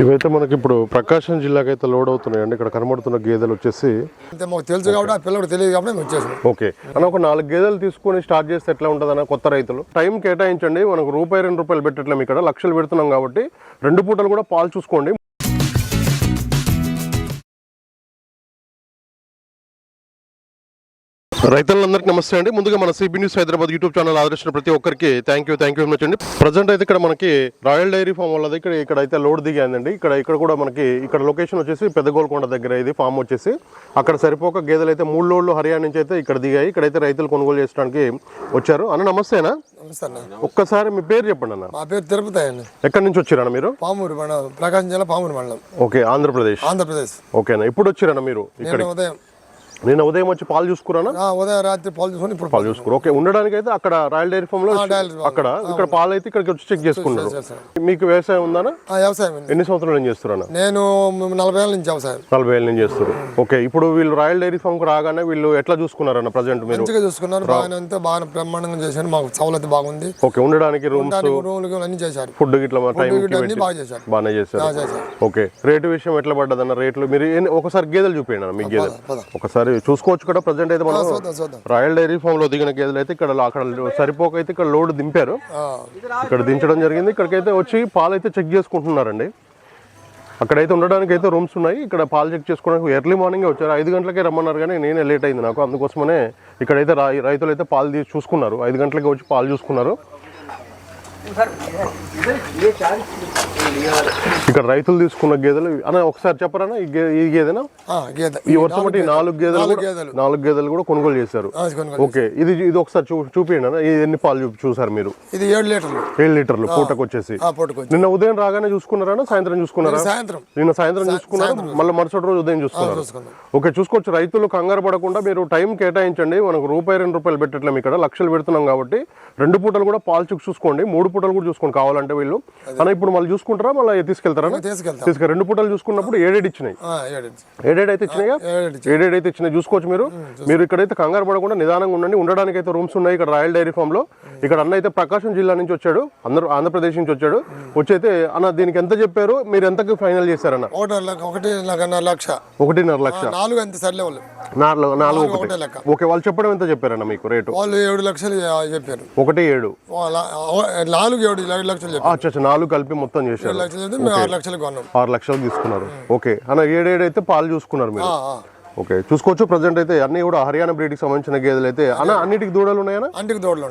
ఇవైతే మనకి ఇప్పుడు ప్రకాశం జిల్లాకి అయితే లోడ్ అవుతున్నాయండి. ఇక్కడ కనబడుతున్న గేదెలు వచ్చేసి మాకు తెలుసు కాబట్టి ఆ పిల్లడు తెలియదు కాబట్టి వచ్చేసాం. ఓకే. అన్న ఒక నాలుగు గేదెలు తీసుకొని స్టార్ట్ చేస్తే ఎట్లా ఉంటుందన్న కొత్త రైతులు? టైం కేటాయించండి. మనకు రూపాయి రెండు రూపాయలు పెట్టట్లేము ఇక్కడ. లక్షలు పెడుతున్నాం కాబట్టి రెండు పూటలు కూడా పాలు చూసుకోండి. రైతులందరికీ నమస్తే అండి. ముందుగా మన CB news Hyderabad YouTube channel ఆదర్శించిన ప్రతి ఒక్కరికి thank you thank you much అండి. ప్రజెంట్ అయితే ఇక్కడ మనకి రాయల్ డైరీ ఫామ్ వాళ్ళది ఇక్కడ ఇక్కడ అయితే లోడ్ దిగాయండి ఇక్కడ ఇక్కడ కూడా మనకి ఇక్కడ లొకేషన్ వచ్చేసి పెద్ద గోల్కొండ దగ్గర ఇది ఫామ్ వచ్చేసి. అక్కడ సరిపోక గేదెలు అయితే మూడు లోడ్లు హర్యానా నుంచి అయితే ఇక్కడ దిగాయి. ఇక్కడైతే రైతులు కొనుగోలు చేయడానికి వచ్చారు. అన్న నమస్తేనా ఒక్కసారి మీ పేరు చెప్పండి అన్న. మా పేరు తిరుపతి అండి. ఎక్కడి నుంచి వచ్చారన్న మీరు? పామూరు మండలం ప్రకాశం జిల్లా పామూరు మండలం. ఓకే ఆంధ్రప్రదేశ్. ఆంధ్రప్రదేశ్. ఓకేనా ఇప్పుడు వచ్చారన్న మీరు ఇక్కడ ఉదయం నేను ఉదయం వచ్చి పాలు చూసుకురానా? ఆ, ఉదయం రాత్రి పాలు చూసుకొని ఇప్పుడు పాలు చూసుకురు. ఓకే ఉండడానికి అయితే అక్కడ రాయల్ డైరీ ఫామ్లో. అక్కడ ఇక్కడ పాలు అయితే ఇక్కడికి వచ్చి చెక్ చేసుకున్నారు. మీకు వ్యవసాయం ఉందానా? ఆ, వ్యవసాయం ఎన్ని సంవత్సరాలు ఏం చేస్తున్నా నేను నలభై ఏళ్ళ నుంచి వ్యవసాయం. నలభై ఏళ్ళ నుంచి చేస్తారు ఓకే ఇప్పుడు వీళ్ళు రాయల్ డైరీ ఫామ్కు రాగానే వీళ్ళు ఎట్లా చూసుకున్నారన్న ప్రజెంట్ మీరు? చూసుకున్నారు బాగానే అంతే బాగా బ్రహ్మాండంగా చేశారు మాకు సౌలతి బాగుంది. ఓకే ఉండడానికి రూమ్స్ రూములు అన్ని చేశారు. ఫుడ్ గిట్లా టైం బాగానే చేశారు. ఓకే రేటు విషయం ఎట్లా పడ్డదన్న? రేట్లు మీరు ఒకసారి గేదెలు చూపించండి అన్న మీ గేదెలు. పద. ఒకసారి చూసుకోవచ్చు కదా ప్రజెంట్ అయితే మనం రాయల్ డైరీ ఫామ్లో దిగిన గేదెలు అయితే ఇక్కడ అక్కడ సరిపోక అయితే ఇక్కడ లోడ్ దింపారు. ఇక్కడ దించడం జరిగింది. ఇక్కడికైతే వచ్చి పాలు అయితే చెక్ చేసుకుంటున్నారండి. అక్కడైతే ఉండడానికి అయితే రూమ్స్ ఉన్నాయి. ఇక్కడ పాలు చెక్ చేసుకోవడానికి ఎర్లీ మార్నింగ్ వచ్చారు. ఐదు గంటలకే రమ్మన్నారు కానీ నేనే లేట్ అయింది నాకు. అందుకోసమనే ఇక్కడైతే రైతులు అయితే పాలు తీసి చూసుకున్నారు. ఐదు గంటలకి వచ్చి పాలు చూసుకున్నారు. ఇక్కడ రైతులు తీసుకున్న గేదెలు అన్న ఒకసారి చెప్పరానా ఈ గేదెనా? ఈ వర్షం బట్టి నాలుగు గేదెలు నాలుగు గేదెలు. కూడా కొనుగోలు చేశారు. ఓకే ఇది ఇది ఒకసారి చూపించండి అన్న ఇది ఎన్ని పాలు చూసారు మీరు? ఇది ఏడు లీటర్లు. ఏడు లీటర్లు పూటకు వచ్చేసి. నిన్న ఉదయం రాగానే చూసుకున్నారా సాయంత్రం చూసుకున్నారా? సాయంత్రం. నిన్న సాయంత్రం చూసుకున్నారు? మళ్ళీ మరుసటి రోజు ఉదయం చూసుకున్నారు? చూసుకున్నాం. ఓకే చూసుకోవచ్చు. రైతులు కంగారు పడకుండా మీరు టైం కేటాయించండి. మనకు రూపాయి రెండు రూపాయలు పెట్టట్లేము ఇక్కడ లక్షలు పెడుతున్నాం కాబట్టి రెండు పూటలు కూడా పాలు చూసుకోండి. మూడు పూటలు కూడా చూసుకోండి కావాలంటే వీళ్ళు. అన్న ఇప్పుడు మళ్ళీ చూసుకుంటారా? మళ్ళీ తీసుకెళ్తారా తీసుకెళ్తాం. తీసుకెళ్ళి రెండు పూటలు చూసుకున్నప్పుడు ఏడేడు ఇచ్చినాయి? ఏడేడు అయితే ఇచ్చినాయిగా ఏడు ఏడేడు అయితే ఇచ్చినాయి? చూసుకోవచ్చు మీరు. మీరు ఇక్కడైతే కంగారు పడకుండా నిదానంగా ఉండండి. ఉండడానికి అయితే రూమ్స్ ఉన్నాయి ఇక్కడ రాయల్ డైరీ ఫామ్లో. ఇక్కడ అన్న అయితే ప్రకాశం జిల్లా నుంచి వచ్చాడు. అందరూ ఆంధ్రప్రదేశ్ నుంచి వచ్చాడు. వచ్చి అయితే అన్న దీనికి ఎంత చెప్పారు? మీరు ఎంతకు ఫైనల్ చేశారన్న? ఒకటి లక్ష ఒకటి లక్ష- లక్ష ఒకటిన్నర లక్ష. నాలుగు అంతే సర్లే వాళ్ళు నాలుగు నాలుగు ఒకటి. ఒకటే లెక్క. ఓకే వాళ్ళు చెప్పడం ఎంత చెప్పారన్న మీకు రేటు? వాళ్ళు ఏడు లక్షలు చెప్పారు. ఒకటి ఏడు. నాలుగు ఏడు ఏడు లక్షలు చెప్పారు. అచ్చా అచ్చా నాలుగు కలిపి మొత్తం చేశారు. ఏడు లక్షలు చెప్తే మేము ఆరు లక్షలు కొన్నాం. ఆరు లక్షలు తీసుకున్నారు. ఓకే. అన్న ఏడేడు అయితే పాలు చూసుకున్నారు మీరు. ఓకే. చూసుకోవచ్చు ప్రజెంట్ అయితే అన్ని కూడా హర్యానా బ్రీడ్కి సంబంధించిన గేదెలు అయితే. అన్న అన్నిటికి దూడలు ఉన్నాయి.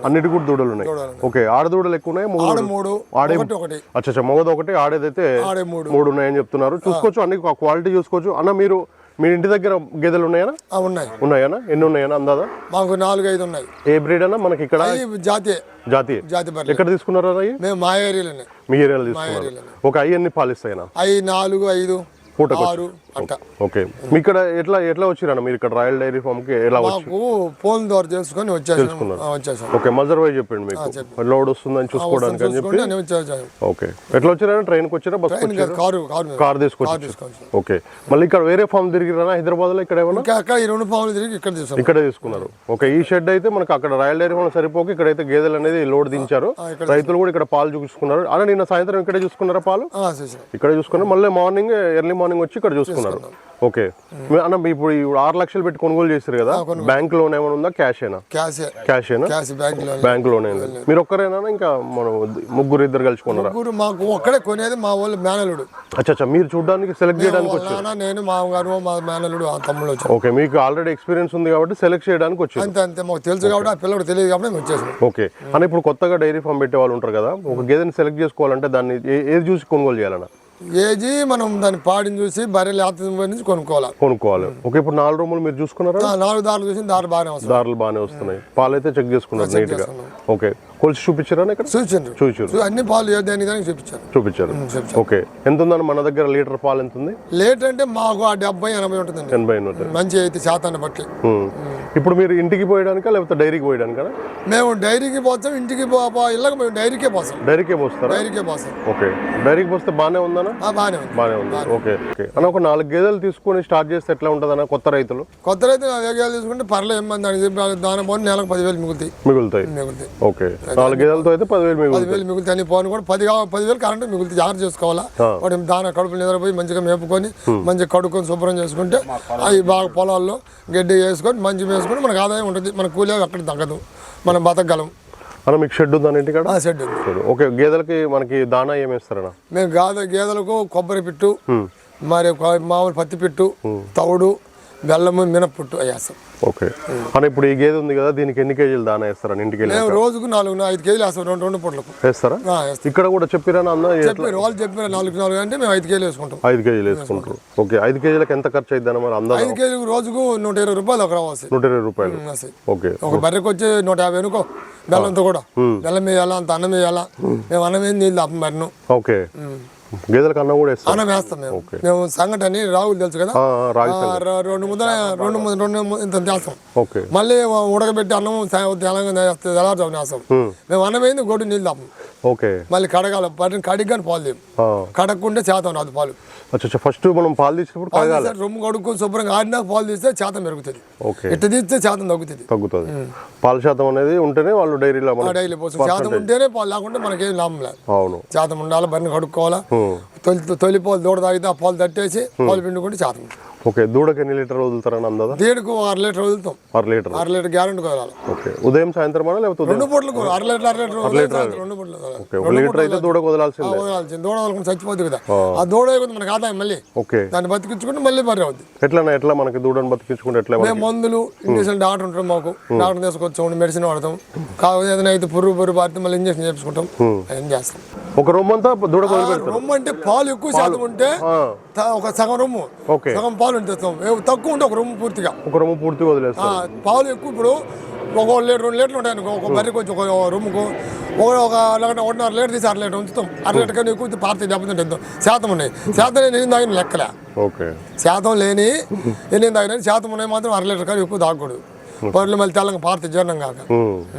అన్నిటికి కూడా దూడలు ఉన్నాయి. ఓకే. ఆడ దూడలు ఎక్కువ ఉన్నాయి? మగ ఆడ మూడు. ఆడే ఒకటి అచ్చా మగది ఒకటి ఆడేదైతే ఆడే మూడు. మూడు ఉన్నాయని చెప్తున్నారు. చూసుకోవచ్చు అన్ని క్వాలిటీ చూసుకోవచ్చు. అన్న మీరు మీ ఇంటి దగ్గర గేదెలు ఉన్నాయనా? ఉన్నాయి. ఉన్నాయనా? ఎన్ని ఉన్నాయనా అందాదా మాకు నాలుగు ఐదు ఉన్నాయి. ఏ బ్రీడ్ అన్నా మనకి ఇక్కడ? అవి జాతి జాతీయ. జాతి ఎక్కడ తీసుకున్నారా అయ్యి మేము మా ఏరియాలోనే. మీ ఏరియాలో తీసుకున్నారు. ఒక అయ్యి ఎన్ని పాలిస్తాయనా? అవి నాలుగు ఐదు పూటకు ఓకే. మీ ఇక్కడ ఎట్లా ఎట్లా వచ్చిరన్న? మీరు ఇక్కడ రాయల్ డైరీ ఫామ్కి ఎలా వచ్చి మాకు ఫోన్ ద్వారా చేసుకొని వచ్చేసాం. ఆ, వచ్చేసాం. ఓకే మజర్ వై చెప్పండి మీకు. లోడ్ వస్తుందని చూసుకోవడానికి అని చెప్పి. వచ్చేసాను. ఓకే. ఎట్లా వచ్చారా? ట్రైన్కి వచ్చారా? బస్ కారు కారు తీసుకొచ్చి ఓకే. మళ్ళీ ఇక్కడ వేరే ఫామ్ తిరిగిరా హైదరాబాద్లో ఇక్కడ ఏమన్నా? ఇంకా అక్కడ ఈ రెండు పాములు తిరిగి ఇక్కడ తీసుకున్నాం. ఇక్కడే తీసుకున్నారు. ఓకే ఈ షెడ్ అయితే మనకు అక్కడ రాయల్ డైరీ ఫామ్ సరిపోక. ఇక్కడైతే గేదెలు అనేది లోడ్ దించారు. రైతులు కూడా ఇక్కడ పాలు చూసుకున్నారు. అన్న నిన్న సాయంత్రం ఇక్కడే చూసుకున్నారా పాలు? ఇక్కడే చూసుకున్నారు. మళ్ళీ మార్నింగ్ ఎర్లీ మార్నింగ్ వచ్చి ఇక్కడ చూసుకున్నారు ఓకే. మీ- అన్న ఇప్పుడు ఇప్పుడు ఆరు లక్షలు పెట్టి కొనుగోలు చేశారు కదా? బ్యాంక్ లోన్ ఏమైనా ఉందా? క్యాష్ అయినా క్యాష్ అయినా క్యాష్ బ్యాంక్ లోన్. మీరు ఒక్కరేనా? ఇంకా మనం ముగ్గురు ఇద్దరు కలుసుకున్నారా మాకు ఒక్కడే కొనేది మా వాళ్ళు మేనలుడు అచ్చా మీరు చూడడానికి సెలెక్ట్ చేయడానికి నాన్న నేను మా గారు మా మేనలుడు ఆ తమ్ముడు వచ్చాం ఓకే మీకు ఆల్రెడీ ఎక్స్పీరియన్స్ ఉంది కాబట్టి సెలెక్ట్ చేయడానికి వచ్చారు. అంతే అంతే. మాకు తెలుసు కాబట్టి ఆ పిల్లడు తెలియదు కాబట్టి మేము వచ్చేసాం. ఓకే. అని ఇప్పుడు కొత్తగా డైరీ ఫామ్ పెట్టే వాళ్ళు ఉంటారు కదా ఒక గేదెని సెలెక్ట్ చేసుకోవాలంటే దాన్ని ఏది చూసి కొనుగోలు చేయాలన్న? ఏజీ మనం దాని పాడిని చూసి బర్రెలు ఆత నుంచి కొనుక్కోవాలి? కొనుక్కోవాలి. ఓకే ఇప్పుడు నాలుగు రూములు మీరు చూసుకున్నారా? నాలుగు దారులు చూసి దారి బాగానే వస్తుంది దారులు బాగానే వస్తున్నాయి. పాలు అయితే చెక్ చేసుకున్నారు నీట్గా. ఓకే కొలిసి చూపించారా ఇక్కడ? చూపించారు. చూ- అన్ని పాలు దానికి చూపించారు. చూపించారు. చూపించారు. ఓకే ఎంత ఉందన్న మన దగ్గర లీటర్ పాలు ఎంత ఉంది లేట్ అంటే మాకు ఆ డెబ్బై ఎనభై ఉంటుందండి. ఎనభై ఉంటుంది మంచి అయితే శాతాన్ని బట్టి. ఇప్పుడు మీరు ఇంటికి పోయడానికా లేకపోతే డైరీకి పోయడానికా? మేము డైరీకి పోతాం ఇంటికి ఇళ్ళకి మేము డైరీకే పోతాం డైరీకే పోస్తారా? డైరీకే పోతాం ఓకే. డైరీకి పోస్తే బాగానే ఉందనా? ఆ, బాగానే ఉంది. బాగానే ఉంది. Okay okay. అన్న ఒక నాలుగు గేదెలు తీసుకొని స్టార్ట్ చేస్తే ఎట్లా ఉంటుందన్న కొత్త రైతులు? కొత్త రైతు నా వేగాలు తీసుకుంటే పర్లేదు దానికి చెప్పి దాని పోనీ నెలకు పదివేలు మిగులుతాయి. మిగులుతాయి. మిగులుతాయి. ఓకే. నాలుగు గేదెలతో అయితే పదివేలు మిగులుతుంది పదివేలు మిగులుతాయి. అన్ని పోను కూడా పది పదివేలు కరెంట్ మిగులుతుంది జాగ్రత్త చేసుకోవాలా? వాటి దాన కడుపు నిద్రపోయి మంచిగా మేపుకొని మంచిగా కడుక్కొని శుభ్రం చేసుకుంటే అవి బాగా పొలాల్లో గడ్డి వేసుకొని మంచి వేసుకొని మనకు ఆదాయం ఉంటుంది మన కూలీ ఎక్కడ తగ్గదు మనం బతకగలం. అన్న మీకు షెడ్ ఉందా ఇంటికాడ ఆ షెడ్ ఉంది. ఓకే గేదెలకి మనకి దానా ఏమి ఇస్తారన్న మేము గాద గేదెలకు కొబ్బరి పిట్టు మరి మామూలు పత్తి పిట్టు తవుడు బెల్లము మినప్పుట్టు వేస్తాం. ఓకే. అన్న ఇప్పుడు ఈ గేదె ఉంది కదా దీనికి ఎన్ని కేజీలు దానా వేస్తారన్న ఇంటికి వెళ్ళి మేము రోజుకు నాలుగు ఐదు కేజీలు వేస్తాం రెండు రెండు పూటలకు. వేస్తారా? వేస్తాం. ఇక్కడ కూడా చెప్పిరానా అన్న? చెప్పారు వాళ్ళు చెప్పారు నాలుగు నాలుగు అంటే మేము ఐదు కేజీలు వేసుకుంటాం. ఐదు కేజీలు వేసుకుంటారు. ఓకే ఐదు కేజీలకు ఎంత ఖర్చు అయింది అన్న మరి అందాజ? ఐదు కేజీలకు రోజుకు నూట ఇరవై రూపాయలు ఒక రావాలి నూట ఇరవై రూపాయలు. ఓకే. ఒక బర్రెకి వచ్చి నూట యాభై అనుకో బెల్లంతో కూడా. బెల్లం వేయాలా అంత అన్నం వేయాలా? మేము అన్నం ఏంది నీళ్ళు అప్పం మరిను ఓకే. గేదెలకు అన్నం కూడా వేస్తారు. అన్నం వేస్తాం మేము. మేము సంగటి అని రాగులు తెలుసు కదా? రెండు ముద్ద రెండు రెండు ఇంత చేస్తాం. ఓకే. మళ్ళీ ఉడకబెట్టి అన్నం తెలంగాణ తెల్లారుజామున వేస్తాం. ఉమ్. మేము అన్నం ఏంది గొడ్డు నీళ్ళు తాపం ఓకే. మళ్ళీ కడగాలి పట్టిన కడిగాని పాలు లేవు ఆ. కడగకుంటే చేతం రాదు పాలు. ఫస్ట్ మనం పాలు తీసినప్పుడు కడగాలి. రొమ్ము కడుక్కొని శుభ్రంగా ఆడినాక పాలు తీస్తే చేతం పెరుగుతుంది. ఓకే. ఇట్ట తీస్తే చేతం తగ్గుతుంది. తగ్గుతుంది. పాల శాతం అనేది ఉంటేనే వాళ్ళు డైరీలో డైలీ పోసం చేతం ఉంటేనే పాలు లేకుంటే మనకేం లాభం లేదు. అవును. చేతం ఉండాలి బరిని కడుక్కోవాలా. తొలి తొలి పాలు దూడ తాగితే ఆ పాలు తట్టేసి పాలు పిండుకుంటే చేతం ఓకే దూడకి ఎన్ని లీటర్ వదులుతారని అందాదా? దీనికి అర లీటర్ వదులుతాం. అర లీటర్. అర లీటర్ గ్యారెంటీ వదలాలి ఓకే ఉదయం సాయంత్రం అనా లేకపోతే రెండు పూటలకు అర లీటర్ అర లీటర్ వదలాలి, రెండు పూటలు వదలాలి. ఓకే ఒక లీటర్ అయితే దూడకు వదలాల్సిందే. వదలాల్సింది. దూడ వదలకుండా చచ్చిపోతుంది కదా. ఆ. దూడ అయిపోతుంది మనకు ఆదాయం మళ్ళీ. ఓకే. దాన్ని బతికించుకుంటే మళ్ళీ బర్రె అవుద్ది. ఎట్లా ఎట్లా మనకి దూడను బతికించుకుంటే ఎట్లా మేము మందులు ఇంజక్షన్ డాక్టర్ ఉంటాం మాకు. డాక్టర్ తీసుకొచ్చాం మెడిసిన్ వాడతాం. కాకపోతే ఏదైనా అయితే పురుగు పురుగు పారితే మళ్ళీ ఇంజక్షన్ చేపించుకుంటాం. ఏం చేస్తాం. ఒక రొమ్ము అంతా దూడకు ఆ వదిలిపెడతారు. రొమ్ము అంటే పాలు ఎక్కువ శాతం ఉంటే ఒక సగం రొమ్ము. సగం పాలు ఉంటేస్తాం ఏ- తక్కువ ఉంటే ఒక రొమ్ము పూర్తిగా. ఒక రొమ్ము పూర్తిగా వదిలేస్తారు. పాలు ఎక్కువ ఇప్పుడు ఒక లీటర్ రెండు లీటర్లు ఉంటాయి అనుకో ఒక బర్రెకి వచ్చి ఒక రొమ్ముకు ఒక ఒక ఒకటిన్నర లీటర్ తీసి అర లీటర్ ఉంచుతాం. అర లీటర్ కన్నా ఎక్కువ పారితే దెబ్బతింటే ఎంతో శాతం ఉన్నాయి. శాతం లేని తాగిన లెక్కలే. ఓకే. శాతం లేని ఎన్ని తాగిన శాతం ఉన్నాయి మాత్రం అర లీటర్ కన్నా ఎక్కువ తాగకూడదు. బర్రెలు మళ్ళీ తెల్లంగా పారితే జీర్ణం కాక.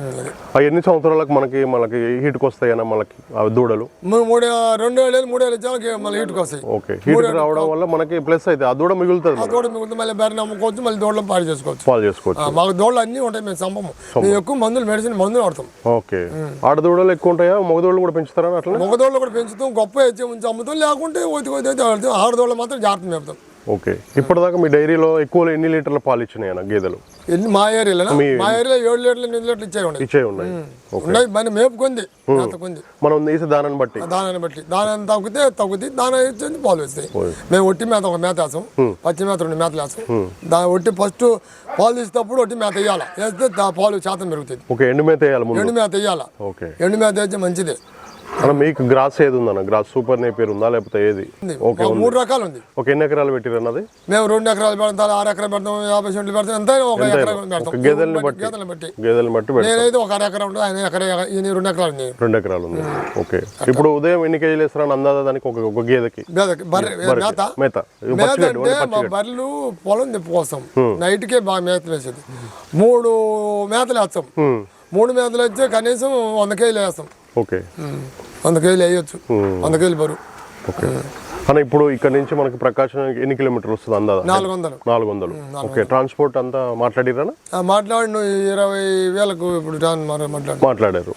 అది. ఆ ఎన్ని సంవత్సరాలకు మనకి మనకి హీట్కి వస్తాయన్న మనకి ఆ దూడలు? మూడు రెండు వేలు మూడు వేలు ఇచ్చాక మళ్ళీ ఇంటికి వస్తాయి ఓకే హీట్ రావడం వల్ల మనకి ప్లస్ అయితే ఆ దూడ మిగులుతుంది ఆ. దూడ మిగులుతుంది మళ్ళీ బర్రెని అమ్ముకోవచ్చు మళ్ళీ దూడలో పాడు చేసుకోవచ్చు. పాలు చేసుకోవచ్చు. మాకు దూడలు అన్నీ ఉంటాయి మేము సంపము మేము ఎక్కువ మందులు మెడిసిన్ మందులు వాడతాం. ఓకే ఆడదూడలు ఎక్కువ ఉంటాయా? మగదూడలు కూడా పెంచుతారా అట్లా మగదోళ్ళు కూడా పెంచుతాం గొప్ప హెచ్చే ఉంచి అమ్ముతాం లేకుంటే ఒత్తి కొద్ది ఆడదోళ్ళు మాత్రం జాగ్రత్త మేపుతాం. ఓకే. ఇప్పటిదాకా మీ డైరీలో ఎక్కువ ఎన్ని లీటర్ల పాలు ఇచ్చినాయి అన్న గేదెలు? ఎన్ని మా ఏరియాలో మా ఏరియాలో ఏడు లీటర్లు ఎనిమిది లీటర్లు ఇచ్చే ఉన్నాయి. ఇచ్చే ఉన్నాయి. ఉన్నాయి మన మేపుకుంది మేత కొంది. మనం వేసే దానాన్ని బట్టి. దానాన్ని బట్టి. దానాన్ని తగ్గితే తగ్గుతుంది దాన ఇచ్చేది పాలు వస్తాయి. మేము ఒట్టి మేత ఒక మేత వేస్తాం. పచ్చి మేత రెండు మేతలు వేస్తాం. దాని ఒట్టి ఫస్ట్ పాలు తీసేటప్పుడు ఒట్టి మేత వేయాలి. వేస్తే పాలు శాతం పెరుగుతుంది ఓకే ఎండు మేత వేయాలి ఎండు మేత వేయాలి. ఓకే. ఎండు మేత వేస్తే మంచిదే. మీకు గ్రాస్ ఏది ఉందన్న? గ్రాస్ సూపర్ నేపేర్ ఉందా? లేకపోతే ఏది. ఓకే మూడు రకాలు ఉంది. ఒక ఎన్ని ఎకరాలు పెట్టిరు అన్నది? మేము రెండు ఎకరాలు పెడతాం ఆరు ఎకరాలు పెడతాం యాభై సెంట్లు పెడతాం ఎంత ఒక ఎకరా పెడతాం. గేదెల్ని బట్టి- గేదెలను బట్టి. గేదెల్ని బట్టి పెడతారు నేనైతే ఒక అర ఎకరా ఉంటుంది ఆయన ఎకరా రెండు ఎకరాలు ఉంది రెండు ఎకరాలు ఉంది ఓకే. ఇప్పుడు ఉదయం ఎన్ని కేజీలు వేస్తారని అందాదా దానికి ఒక ఒక గేదెకి. మేత. మేత. మేత. అంటే మా. బర్రెలు పొలం తిప్పుకొస్తాం. నైట్కే బాగా మేతలు వేసేది. మూడు మేతలు వేస్తాం. మూడు మేతలు వచ్చి కనీసం వంద కేజీలు వేస్తాం. ఓకే. వంద కేజీలు వేయొచ్చు. వంద కేజీలు బరువు. ఓకే. అన్న ఇప్పుడు ఇక్కడ నుంచి మనకి ప్రకాశం ఎన్ని కిలోమీటర్లు వస్తుంది అందాదా నాలుగు వందలు నాలుగు వందలు ఓకే ట్రాన్స్పోర్ట్ అంతా మాట్లాడిరానా ఆ, మాట్లాడి నువ్వు ఇరవై వేలకు ఇప్పుడు మాట్లాడారు.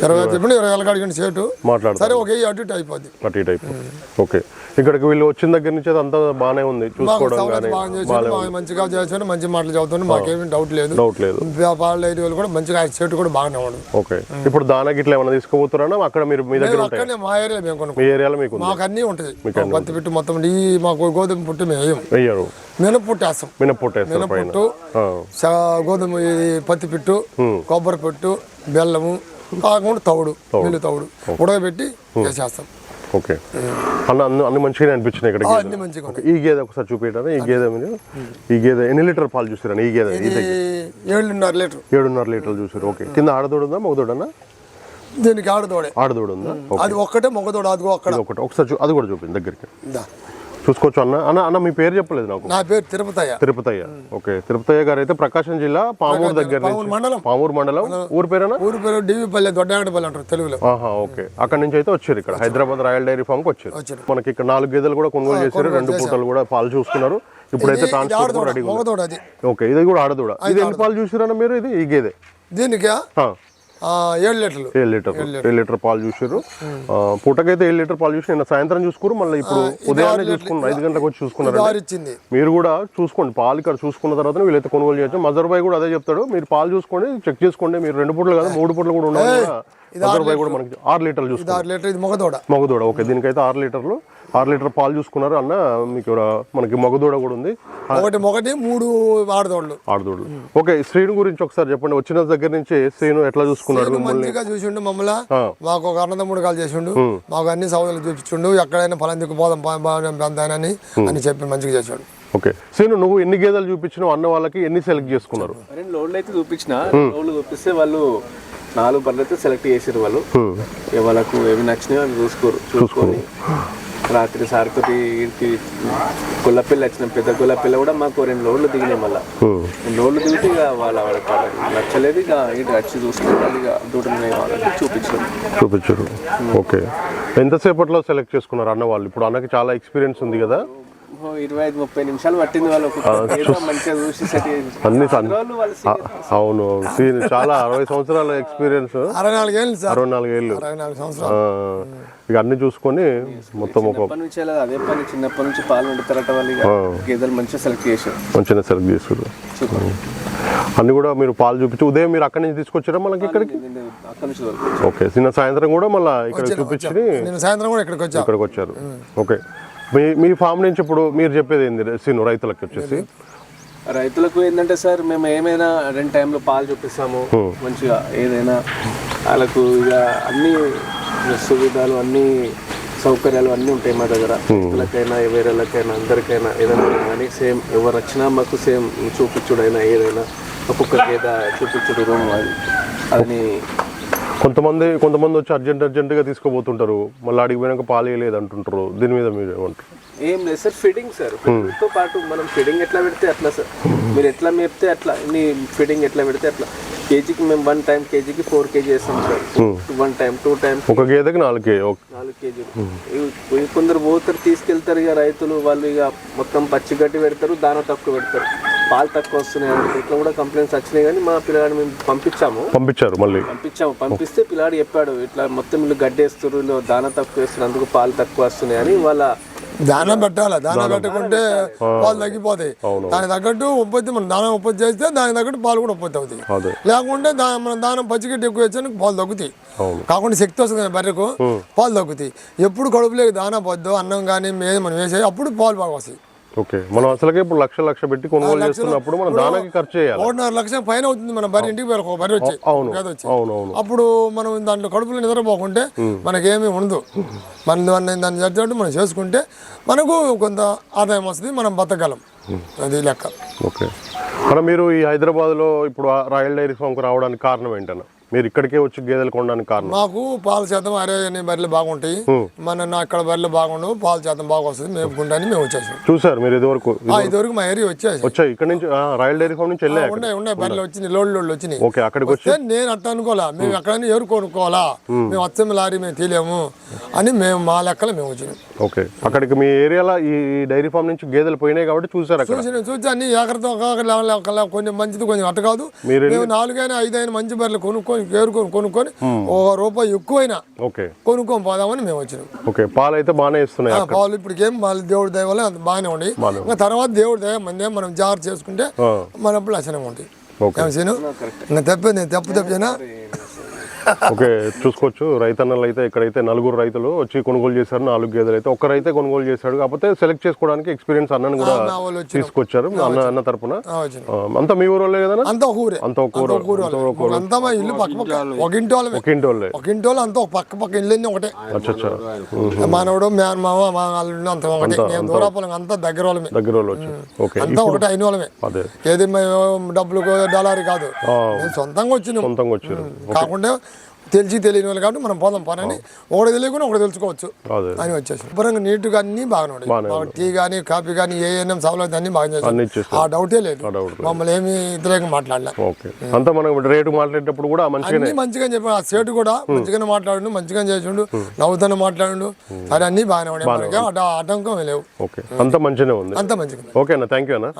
ఇరవై వేలు ఇరవై వేలకు అడిగిన సేటు. మాట్లాడతారు సరే వెయ్యి అటు ఇటు అయిపోద్ది. అటు ఇటు అయిపోయి ఓకే. ఇక్కడికి వీళ్ళు వచ్చిన దగ్గర నుంచి అది అంతా బాగానే ఉంది. చూసుకోవడం మంచిగా చేశాడు మంచి మాటలు చదువుతాడు. మాకేమీ డౌట్ లేదు. డౌట్ లేదు. వ్యాపారాల ఏరియాలు కూడా మంచిగా చెట్టు కూడా బాగానే ఉన్నాడు. ఓకే. ఇప్పుడు దానా గిట్ల ఏమైనా తీసుకుపోతున్నారా అక్కడ మీరు మీ దగ్గర ఉంటాయి? మా ఏరియా మేము మీ ఏరియాలో మీకు మాకు అన్నీ ఉంటుంది పత్తి పిట్టు మొత్తం ఈ మాకు గోధుమ పుట్టు మేము వేయం. వెయ్యరు. మినప పుట్టు వేస్తాం. మినప్పొట్టు వేస్తారు పైన. గోధుమ ఇది పత్తి పిట్టు కొబ్బరి పెట్టు బెల్లము కాకుండా తవుడు మిల్లు తవుడు ఉడకబెట్టి వేసేస్తాం. ఓకే. అన్న అన్ని అన్ని మంచిగానే అనిపించినాయి ఇక్కడ. అన్ని మంచిగా ఈ గేదె ఒకసారి చూపించారా ఈ గేదె మీరు ఈ గేదె ఎన్ని లీటర్ పాలు చూసారా ఈ గేదె ఏడున్నర లీటర్. ఏడున్నర లీటర్లు చూసారు ఓకే. కింద ఆడదోడు ఉందా మగదోడన్నా? దీనికి ఆడదోడే ఆడదోడు ఉందా? అది ఒక్కటే మొగదోడు అదిగో అక్కడ. ఒకటి. ఒకసారి అది కూడా చూపింది దగ్గరికి. చూసుకోవచ్చు అన్న. అన్న అన్న మీ పేరు చెప్పలేదు నాకు. నా పేరు తిరుపతయ్య. తిరుపతయ్య. ఓకే. తిరుపతయ్య గారు అయితే ప్రకాశం జిల్లా పామూరు దగ్గర మండలం. పామూరు మండలం. ఊరు పేరేనా? ఊరి పేరు డివిపల్లె దొడ్డాగడపల్లి అంటారు తెలుగులో. ఆహా ఓకే. అక్కడ నుంచి అయితే వచ్చారు ఇక్కడ. హైదరాబాద్ రాయల్ డైరీ ఫామ్కి వచ్చారు. మనకి ఇక్కడ నాలుగు గేదెలు కూడా కొనుగోలు చేశారు. రెండు పూటలు కూడా పాలు చూసుకున్నారు. ఇప్పుడైతే ట్రాన్స్పోర్ట్ రెడీ అది. ఓకే. ఇది కూడా ఆడదూడ. ఇది ఎన్ని పాలు చూసారన్న మీరు? ఇది ఈ గేదె. దీనికి? ఏడు లీటర్లు. ఏడు లీటర్ ఏడు లీటర్ పాలు చూసారు పూటకైతే ఏడు లీటర్ పాలు చూసి నిన్న సాయంత్రం చూసుకురు మళ్ళీ ఇప్పుడు ఉదయాన్నే చూసుకున్నారు ఐదు గంటలకు వచ్చి చూసుకున్నారు మీరు కూడా చూసుకోండి పాలు ఇక్కడ చూసుకున్న తర్వాత వీళ్ళైతే కొనుగోలు చేయొచ్చు. మజర్ బాయ్ కూడా అదే చెప్తాడు మీరు పాలు చూసుకోండి చెక్ చేసుకోండి మీరు రెండు పూటలు కాదు మూడు పూటలు కూడా ఉండాలి మజర్ బాయ్ కూడా మనకి ఆరు లీటర్లు చూసుకోండి ఇది ఆరు లీటర్ ఇది మొగదోడ. మగదూడ ఓకే దీనికైతే ఆరు లీటర్లు. ఆరు లీటర్ పాలు చూసుకున్నారు అన్న మీకు ఇక్కడ మనకి మగదూడ కూడా ఉంది. ఒకటి మొగటి మూడు ఆడదోళ్ళు. ఆడదూడలు ఓకే శ్రీను గురించి ఒకసారి చెప్పండి. వచ్చిన దగ్గర నుంచి శ్రీను ఎట్లా చూసుకున్నాడు నేను మంచిగా చూసిండు మమ్మల్ని. మాకు ఒక అన్నదమ్ముడు కాల్ చేసిండు. మాకు అన్ని సౌకర్యాలు చూపించుండు. ఎక్కడైనా ఫలం దిక్కు పోదాం పెద్దాయనని అని చెప్పి మంచిగా చేశాడు. ఓకే. శ్రీను నువ్వు ఎన్ని గేదెలు చూపించినావు అన్న వాళ్ళకి ఎన్ని సెలెక్ట్ చేసుకున్నారు? రెండు లోడ్లు అయితే చూపించిన. లోడ్లు చూపిస్తే వాళ్ళు నాలుగు పనులు అయితే సెలెక్ట్ చేసారు వాళ్ళు. వాళ్ళకు ఏమి నచ్చినాయో అవి చూసుకోరు చూసుకొని. రాత్రి సార్ తోటి ఇంటికి గొల్లపిల్ల వచ్చిన. పెద్ద గొల్లపిల్ల కూడా మాకు రెండు లోడ్లు దిగినాయి మళ్ళీ. రెండు లోడ్లు దిగితే ఇక వాళ్ళ వాళ్ళకి నచ్చలేదు. ఇక ఇటు వచ్చి చూసుకుని ఇక వాళ్ళకి చూపించారు చూపించారు ఓకే. ఎంతసేపట్లో సెలెక్ట్ చేసుకున్నారు అన్న వాళ్ళు? ఇప్పుడు అన్నకి చాలా ఎక్స్పీరియన్స్ ఉంది కదా. ఓ ఇరవై ఐదు ముప్పై నిమిషాలు పట్టింది వాళ్ళు మంచిగా చూసి అన్ని అవును. చాలా అరవై సంవత్సరాల ఎక్స్పీరియన్స్. అరవై నాలుగు ఏళ్ళు సార్. అరవై నాలుగు ఏళ్ళు అరవై నాలుగు సంవత్సరాలు. ఇక అన్ని చూసుకొని మొత్తం ఒక చిన్నప్పటి నుంచి అలా అదే పని చిన్నప్పటి నుంచి పాలు వండుతారట వాళ్ళు ఇక గేదెలు మంచిగా సెలెక్ట్ చేశారు. మంచిగా సెలెక్ట్ అన్ని కూడా మీరు పాలు చూపించి ఉదయం మీరు అక్కడి నుంచి తీసుకొచ్చారా మనకి ఇక్కడికి? ఓకే చిన్న సాయంత్రం కూడా మళ్ళీ ఇక్కడ చూపించి సాయంత్రం కూడా ఇక్కడికి వచ్చారు. ఓకే. మీ మీ ఫామ్ నుంచి ఇప్పుడు మీరు చెప్పేది ఏంది? సీను రైతులకి వచ్చేసి. రైతులకు ఏంటంటే సార్ మేము ఏమైనా రెండు టైంలో పాలు చూపిస్తాము. మంచిగా ఏదైనా వాళ్ళకు ఇక అన్ని సువిధాలు అన్ని సౌకర్యాలు అన్నీ ఉంటాయి మా దగ్గర. రైతులకైనా వేరేళ్ళకైనా అందరికైనా ఏదైనా కానీ సేమ్ ఎవరు వచ్చినా మాకు సేమ్ చూపించుడైనా ఏదైనా ఒక్కొక్క గేద చూపించుడు రూమ్ అది. అది కొంతమంది కొంతమంది వచ్చి అర్జెంట్ అర్జెంటుగా తీసుకోబోతుంటారు. మళ్ళీ అడిగి పోయినాక పాలు వేయలేదు అంటుంటారు. దీని మీద మీరు ఏమంటారు? ఏం లేదు సార్ ఫిడింగ్ సార్. ఫిడింగ్తో పాటు మనం ఫిడింగ్ ఎట్లా పెడితే అట్లా సార్. మీరు ఎట్లా మేపితే అట్లా. నీ ఫిడింగ్ ఎట్లా పెడితే అట్లా. కేజీకి మేము వన్ టైం కేజీకి ఫోర్ కేజీ వేస్తాం sir. One time two time ఒక గేదెకి నాలుగు నాలుగు కేజీలు. కొందరు పోతారు తీసుకెళ్తారు ఇక రైతులు. వాళ్ళు ఇక మొత్తం పచ్చి గడ్డి పెడతారు దాన తక్కువ పెడతారు. పాలు తక్కువ వస్తున్నాయి అంటే ఇట్లా కూడా కంప్లైంట్స్ వచ్చినాయి కానీ మా పిల్లగాడు మేము పంపించాము. పంపించారు మళ్ళీ. పంపించాము. పంపిస్తే పిల్లాడు చెప్పాడు ఇట్లా మొత్తం వీళ్ళు గడ్డి వేస్తారు వీళ్ళు దాన తక్కువ వేస్తారు అందుకు పాలు తక్కువ వస్తున్నాయి అని వాళ్ళ దానం పెట్టాలి? దానం పెట్టకుంటే పాలు తగ్గిపోతాయి. దానికి తగ్గట్టు ఉత్పత్తి మనం దానం ఉత్పత్తి చేస్తే దానికి తగ్గట్టు పాలు కూడా ఉత్పత్తి అవుతాయి. లేకుంటే మనం దానం పచ్చిగడ్డి ఎక్కువ వచ్చానికి పాలు తగ్గుతాయి. కాకుండా శక్తి వస్తుంది కదా బర్రెకు పాలు తగ్గుతాయి. ఎప్పుడు కడుపులోకి దానా పొద్దు అన్నం కానీ మీద మనం వేసేది అప్పుడు పాలు బాగా వస్తాయి. ఓకే. మనం అసలుకే ఇప్పుడు లక్ష లక్ష పెట్టి కొనుగోలు చేస్తున్నప్పుడు మనం దానికి ఖర్చు చేయాలి. ఒకటిన్నర లక్షం పైన అవుతుంది మన బర్రె ఇంటికి ఒక బర్రె వచ్చి అవును. అవును అవును. అప్పుడు మనం దాంట్లో కడుపులో నిద్రపోకుంటే మనకేమీ ఉండదు. మనం దాన్ని దాన్ని జరిగినట్టు మనం చేసుకుంటే మనకు కొంత ఆదాయం వస్తుంది మనం బతకగలం. అది లెక్క. ఓకే. మరి మీరు ఈ హైదరాబాద్లో ఇప్పుడు రాయల్ డైరీ ఫామ్కి రావడానికి కారణం ఏంటన్న? మీరు ఇక్కడికే వచ్చి గేదెలు కొనడానికి కారణం? మాకు పాల శాతం అరే అనే బర్రెలు బాగుంటాయి. మన నా ఇక్కడ బర్రెలు బాగుండవు పాల శాతం బాగా వస్తుంది మేపుకుంటా అని మేము వచ్చేసాం. చూసారు మీరు ఇదివరకు? ఇదివరకు మా ఏరియా వచ్చేసి వచ్చాయి. ఇక్కడ నుంచి రాయల్ డైరీ ఫామ్ నుంచి వెళ్ళాయి ఉన్నాయి ఉన్నాయి బర్రెలు వచ్చినాయి లోడ్లు లోడ్లు వచ్చినాయి. ఓకే అక్కడికి వచ్చి నేను అట్లా అనుకోవాలా? మేము ఎక్కడైనా ఎవరు కొనుక్కోవాలా? మేము వచ్చే లారీ మేము తీలేము అని మేము మా లెక్కలు మేము వచ్చినాం. ఓకే. అక్కడికి మీ ఏరియాలో ఈ డైరీ ఫామ్ నుంచి గేదెలు పోయినాయి కాబట్టి చూసారు అక్కడ. చూసి చూసి అన్ని ఏకరితో కొంచెం మంచిది కొంచెం అట్ట కాదు. మీరు నాలుగైనా ఐదైనా మంచి బర్రెలు కొనుక్కొని ఏరుకొని కొనుక్కొని ఒక రూపాయి ఎక్కువైనా ఓకే. కొనుక్కొని పోదామని మేము వచ్చినాం. ఓకే పాలు అయితే బాగానే ఇస్తున్నాయి పాలు ఇప్పటికేం మళ్ళీ దేవుడి దయ వల్ల బాగానే ఉన్నాయి. ఇంకా తర్వాత దేవుడి దయ మందే మనం జాగ్రత్త చేసుకుంటే. మనప్పుడు లక్షణంగా ఉంటాయి ఏం తప్పే నేను తప్పు తప్పినా ఓకే చూసుకోవచ్చు. రైతన్నలు అయితే ఇక్కడైతే నలుగురు రైతులు వచ్చి కొనుగోలు చేశారు నాలుగు గేదెలు అయితే. ఒక్కరైతే కొనుగోలు చేశాడు. కాకపోతే సెలెక్ట్ చేసుకోవడానికి ఎక్స్పీరియన్స్ అన్నను కూడా వాళ్ళు. తీసుకొచ్చారు. అన్న అన్న తరపున. అంతా మీ ఊరోళ్ళే కదా అంతా ఒక ఊరే. అంతా ఒక ఊరు అంతా వాళ్ళే. మా ఇల్లు పక్క వాళ్ళే. వాళ్ళు. అంతా పక్క పక్క ఇల్లు ఒకటే. అచ్చా మానవుడు మేన మామ మా అల్లుడు అంత ఒకటే. నేను దూరాపులం అంతా దగ్గర వాళ్ళమే. దగ్గర వాళ్ళు ఓకే. అంతా ఒకటే అయిన వాళ్ళమే. అదే. ఏది డబ్బులు డలారీ కాదు. సొంతంగా వచ్చినాం. సొంతంగా వచ్చారు. కాకుండా తెలిసి తెలియని వాళ్ళు కాబట్టి మనం పోదాం పనని ఒకటి తెలియకుండా ఒకటి తెలుసుకోవచ్చు అని వచ్చేసి. శుభ్రంగా నీట్గా అన్ని బాగానే టీ కానీ కాఫీ కానీ ఏ ఏఎన్ఎం సవలత్ అన్ని బాగా చేసాం ఆ డౌటే లేదు. మమ్మల్ని ఏమి వ్యతిరేకంగా మాట్లాడలే. ఓకే. అంతా మనం రేటు మాట్లాడేటప్పుడు కూడా అన్ని మంచిగా చెప్పి ఆ సేటు కూడా మంచిగానే మాట్లాడు మంచిగా చేసిండు నవ్వుతానే మాట్లాడు సరే అన్ని బాగానే అట ఆటంకం లేవు. ఓకే. అంతా మంచిగానే ఉంది. అంత మంచిగా ఓకే అన్న. థ్యాంక్ యూ అన్న.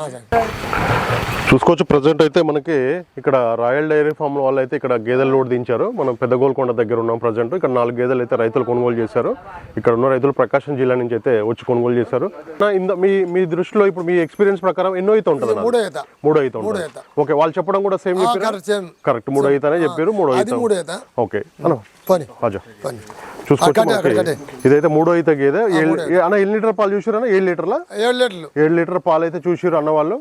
చూసుకోవచ్చు. ప్రజెంట్ అయితే మనకి ఇక్కడ రాయల్ డైరీ ఫామ్ వాళ్ళు అయితే ఇక్కడ గేదెలు లోడ్ దించారు. మనం పెద్ద గోల్కొండ దగ్గర ఉన్నాం ప్రజెంట్ ఇక్కడ నాలుగు గేదెలు అయితే రైతులు కొనుగోలు చేశారు. ఇక్కడ ఉన్న రైతులు ప్రకాశం జిల్లా నుంచి అయితే వచ్చి కొనుగోలు చేశారు. మీ మీ దృష్టిలో ఇప్పుడు మీ ఎక్స్పీరియన్స్ ప్రకారం ఎన్నో అయితే ఉంటుంది మూడో అయితే ఉంటుంది. ఓకే వాళ్ళు చెప్పడం కూడా సేమ్ చెప్పారు? కరెక్ట్ మూడో అయితేనే చెప్పారు మూడో అయితే ఓకే అజా పని. చూసుకోవచ్చు. ఇదైతే మూడో అయితే గేదె. అన్న ఎన్ని లీటర్ పాలు చూసారన్నా ఏడు లీటర్ల? ఏడు లీటర్లు. ఏడు లీటర్ పాలు అయితే చూసిరు అన్న వాళ్ళు.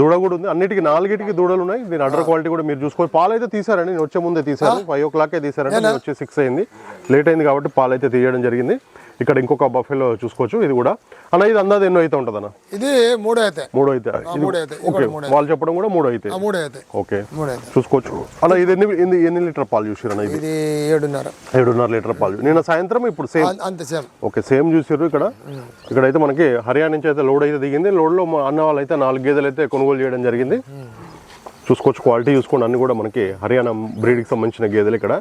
దూడ కూడా ఉంది. అన్నిటికి నాలుగిటికి దూడలు ఉన్నాయి. దీని అడర్ క్వాలిటీ కూడా మీరు చూసుకోవచ్చు పాలు అయితే తీసారండి నేను వచ్చే ముందే తీసారు ఫైవ్ ఓ క్లాక్ తీసారండి నేను? వచ్చి సిక్స్ అయింది. లేట్ అయింది కాబట్టి పాలు అయితే తీయడం జరిగింది. ఇక్కడ ఇంకొక బఫెలో చూసుకోవచ్చు ఇది కూడా. అన్న ఇది అందాది ఎన్నో అయితే ఉంటుంది అన్న ఇది మూడో అయితే. మూడో అయితే. ఓకే వాళ్ళు చెప్పడం కూడా మూడో అయితే. మూడో ఈత ఓకే. చూసుకోవచ్చు. అన్న ఇది ఎన్ని ఎన్ని లీటర్ పాలు చూసిరన్న ఇది? ఇది ఏడున్నర. ఏడున్నర లీటర్ పాలు. నిన్న సాయంత్రం ఇప్పుడు సేమ్. అంతే సేమ్. ఓకే సేమ్ చూసారు ఇక్కడ. ఇక్కడైతే మనకి హర్యానా నుంచి అయితే లోడ్ అయితే దిగింది. లోడ్లో మా అన్న వాళ్ళు అయితే నాలుగు గేదెలు అయితే కొనుగోలు చేయడం జరిగింది. చూసుకోవచ్చు క్వాలిటీ చూసుకోండి. అన్ని కూడా మనకి హర్యానా బ్రీడ్కి సంబంధించిన గేదెలు ఇక్కడ.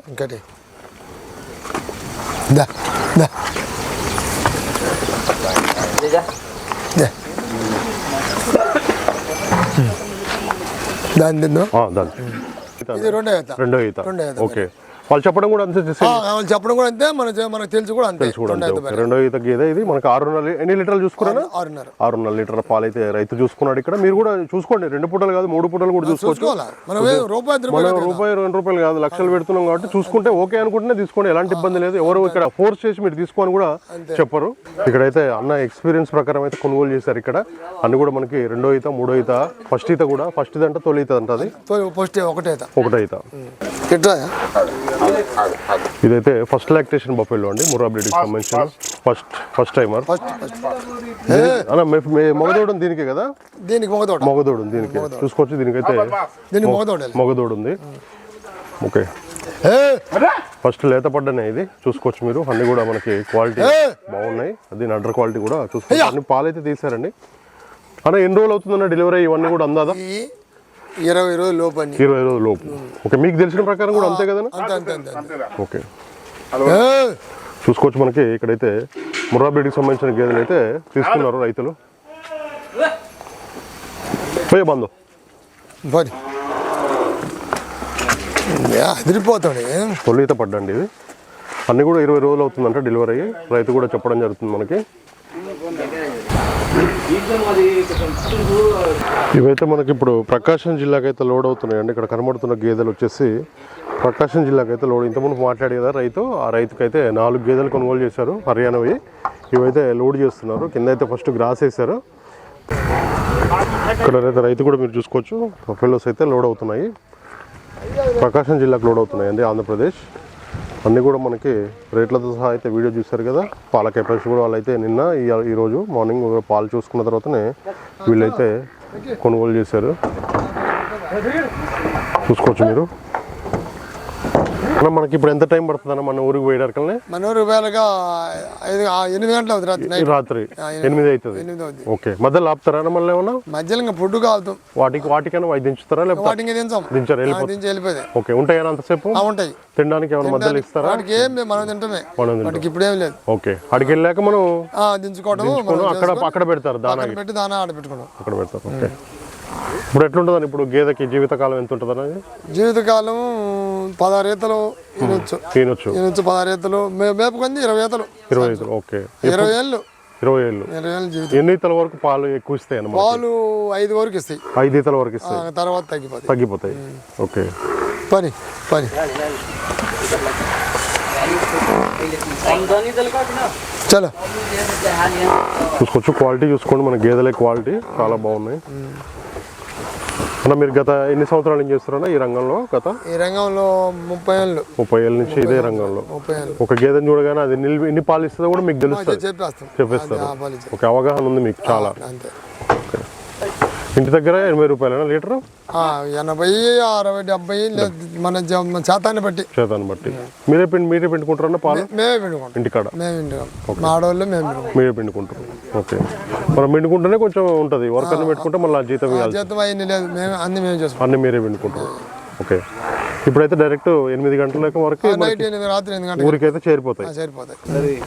దాని తిందో దాని ఇది రెండో ఈత. రెండో ఈత. రెండో ఈత. ఓకే. వాళ్ళు చెప్పడం కూడా అంతే వాళ్ళు చెప్పడం కూడా అంతే మన మనకు తెలుసు కూడా అంతే. కూడా రెండో అంతే ఈత. రెండో ఈత గేదె ఇది. మనకి ఆరున్నర ఎన్ని లీటర్లు చూసుకున్నారా ఆరున్నర. ఆరున్నర లీటర్ల పాలు అయితే రైతు చూసుకున్నాడు ఇక్కడ. మీరు కూడా చూసుకోండి. రెండు పూటలు కాదు మూడు పూటలు కూడా చూసుకోవచ్చు. మనం రూపాయి రెండు రూపాయలు కాదు లక్షలు పెడుతున్నాం కాబట్టి చూసుకుంటే ఓకే అనుకుంటేనే తీసుకోండి. ఎలాంటి ఇబ్బంది లేదు. ఎవరు ఇక్కడ ఫోర్స్ చేసి మీరు తీసుకోని కూడా చెప్పరు. ఇక్కడైతే అన్న ఎక్స్పీరియన్స్ ప్రకారం అయితే కొనుగోలు చేశారు ఇక్కడ. అన్ని కూడా మనకి రెండో ఈత మూడో ఈత ఫస్ట్ ఈత కూడా. ఫస్ట్ ఇదంట తొలి ఈత అంట అది. ఫస్ట్ ఒకటే ఈత. ఒకటో ఈత. ఇట్లా? ఇదైతే ఫస్ట్ లాక్టేషన్ బఫెలో అండి బ్రీడ్కి సంబంధించిన ఫస్ట్. First timer. అన్న మగదోడు దీనికి కదా? దీనికి మొగతోట మగదోడు దీనికి. చూసుకోవచ్చు దీనికైతే మగదోడు ఉంది ఓకే. ఫస్ట్ లేత పడ్డనే ఇది. చూసుకోవచ్చు మీరు. అన్ని కూడా మనకి క్వాలిటీ బాగున్నాయి. అది అండర్ క్వాలిటీ కూడా చూసుకోవచ్చు. అన్ని పాలైతే తీసారండి. అన్న ఎన్ని రోజులు అవుతుందన్న డెలివరీ? ఇవన్నీ కూడా అందాదా? ఇరవై రోజులు లోపు అన్ని ఇరవై రోజుల లోపు. ఓకే మీకు తెలిసిన ప్రకారం కూడా అంతే కదా అంతే అంతే అంతే ఓకే. చూసుకోవచ్చు మనకి ఇక్కడైతే ముర్రా బ్రీడ్కి సంబంధించిన గేదెలు అయితే తీసుకున్నారు రైతులు. పోయే బంధు. పోనీ. అదిరిపోతాడు తొలిత పడ్డండి ఇది. అన్ని కూడా ఇరవై రోజులు అవుతుందంట డెలివరీ అయ్యి. రైతు కూడా చెప్పడం జరుగుతుంది మనకి. ఇవైతే మనకి ఇప్పుడు ప్రకాశం జిల్లాకైతే లోడ్ అవుతున్నాయండి. ఇక్కడ కనబడుతున్న గేదెలు వచ్చేసి ప్రకాశం జిల్లాకైతే లోడ్. ఇంతకుముందు మాట్లాడే కదా రైతు ఆ రైతుకైతే అయితే నాలుగు గేదెలు కొనుగోలు చేశారు హర్యానావి. ఇవైతే లోడ్ చేస్తున్నారు. కింద అయితే ఫస్ట్ గ్రాస్ వేశారు. ఇక్కడ అయితే రైతు కూడా మీరు చూసుకోవచ్చు. ఫెలోస్ అయితే లోడ్ అవుతున్నాయి. ప్రకాశం జిల్లాకు లోడ్ అవుతున్నాయండి ఆంధ్రప్రదేశ్. అన్నీ కూడా మనకి రేట్లతో సహా అయితే వీడియో చూశారు కదా. పాల కెపాసిటీ కూడా వాళ్ళైతే నిన్న ఈ- ఈరోజు మార్నింగ్ పాలు చూసుకున్న తర్వాతనే వీళ్ళైతే కొనుగోలు చేశారు. చూసుకోవచ్చు మీరు. అన్న మనకి ఇప్పుడు ఎంత టైం పడుతుంది అన్న మన ఊరికి పోయేటరకల్నే మన ఊరు వేళగా ఐదు ఎనిమిది గంటలు అవుతుంది రాత్రి. రాత్రి ఎనిమిది అవుతుంది. ఎనిమిది అవుతుంది. ఓకే. మధ్యలో ఆపుతారా అన్న మళ్ళీ ఏమన్నా? మధ్యలో ఇంకా ఫుడ్ కాలుతాం. వాటికి వాటికైనా అవి దించుతారా లేకపోతే వాటికి ఇంకా దించాం. దించారు? దించి వెళ్ళిపోయింది. ఓకే. ఉంటాయా అంతసేపు? ఉంటాయి. తినడానికి ఏమైనా మధ్యలో ఇస్తారా? వాటికి ఏం లేదు, మనం తింటమే. మనం. వాటికి ఇప్పుడేం లేదు. ఓకే. అడిగి వెళ్ళాక మనం ఆ, దించుకోవడము మనం అక్కడ అక్కడ పెడతారు దానా పెట్టి దానా ఆడ పెట్టుకోవడం అక్కడ పెడతారు. ఓకే. ఇప్పుడు ఎట్లుంటుందని ఇప్పుడు గేదెకి జీవితకాలం ఎంత ఉంటుంది అనేది జీవితకాలం పదహారు ఈతలు ఈనొచ్చు. తినొచ్చు ఈనొచ్చు పదహారు ఈతలు. మే- మేపుకుంది ఇరవై ఈతలు. ఇరవై ఐదు ఓకే. ఇరవై ఏళ్ళు. ఇరవై ఏళ్ళు. ఎన్ని ఈతల వరకు పాలు ఎక్కువ ఇస్తాయి పాలు ఐదు వరకు ఇస్తాయి. ఐదు ఈతల వరకు ఇస్తాయి. ఆ, తర్వాత తగ్గిపోతాయి. తగ్గిపోతాయి. ఓకే. పని పని. చలో. చూసుకోవచ్చు. క్వాలిటీ చూసుకోండి. మన గేదెలే క్వాలిటీ. చాలా బాగున్నాయి. అన్న మీరు గత ఎన్ని సంవత్సరాల నుంచి చేస్తారన్నా ఈ రంగంలో గత? ఈ రంగంలో ముప్పై ఏళ్ళు. ముప్పై ఏళ్ళ నుంచి ఇదే రంగంలో. ముప్పై ఏళ్ళు. ఒక గేదెని చూడగానే అది ఎన్ని పాలు ఇస్తుందో కూడా మీకు తెలుస్తుంది. చెప్పేస్తాం. చెప్పేస్తారు. ఒక అవగాహన ఉంది మీకు చాలా. అంతే. ఇంటి దగ్గర ఎనభై రూపాయలనా లీటరు? ఎనభై అరవై డెబ్బై మన శాతాన్ని బట్టి. చేతాన్ని బట్టి. మీరే పిండి మీరే పిండుకుంటారన్న పాలు? మేమే పిండుకుంటాం. ఇంటికాడ మేము పిండుకుంటాం. ఆడవాళ్ళు మేము మీరే పిండుకుంటారు. ఓకే. మనం పిండుకుంటేనే కొంచెం ఉంటుంది. వర్క్ అన్ని పెట్టుకుంటే మళ్ళీ జీతం చేతం అయ్యింది లేదు. మేము అన్ని మేము చేసుకుంటాం. అన్ని మీరే పిండుకుంటారు. ఓకే. ఇప్పుడైతే డైరెక్ట్ ఎనిమిది గంటల వరకు రాత్రి ఎనిమిది ఊరికైతే చేరిపోతాయి. ఆ, సరిపోతాయి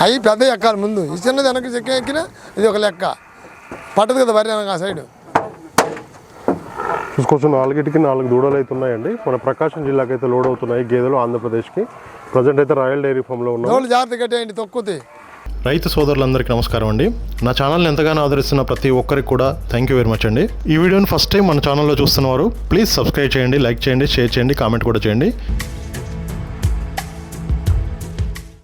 అవి పెద్ద ఎక్కాలి ముందు. ఈ చిన్నది చెక్క ఎక్కినా ఇది ఒక లెక్క. పట్టదు కదా వరి వెనక ఆ సైడ్. చూసుకోవచ్చు. నాలుగిటికి నాలుగు దూడలు అయితే ఉన్నాయండి. మన ప్రకాశం జిల్లాకి అయితే లోడ్ అవుతున్నాయి గేదెలు ఆంధ్రప్రదేశ్కి. ప్రజెంట్ అయితే రాయల్ డైరీ ఫామ్లో ఉన్నాం డోలు జాగ్రత్త కట్టేయండి తొక్కుతాయి రైతు సోదరులందరికీ నమస్కారం అండి. నా ఛానల్ని ఎంతగానో ఆదరిస్తున్న ప్రతి ఒక్కరికి కూడా థ్యాంక్ యూ వెరీ మచ్ అండి. ఈ వీడియోని ఫస్ట్ టైం మన ఛానల్లో చూస్తున్నవారు ప్లీజ్ సబ్స్క్రైబ్ చేయండి లైక్ చేయండి షేర్ చేయండి కామెంట్ కూడా చేయండి.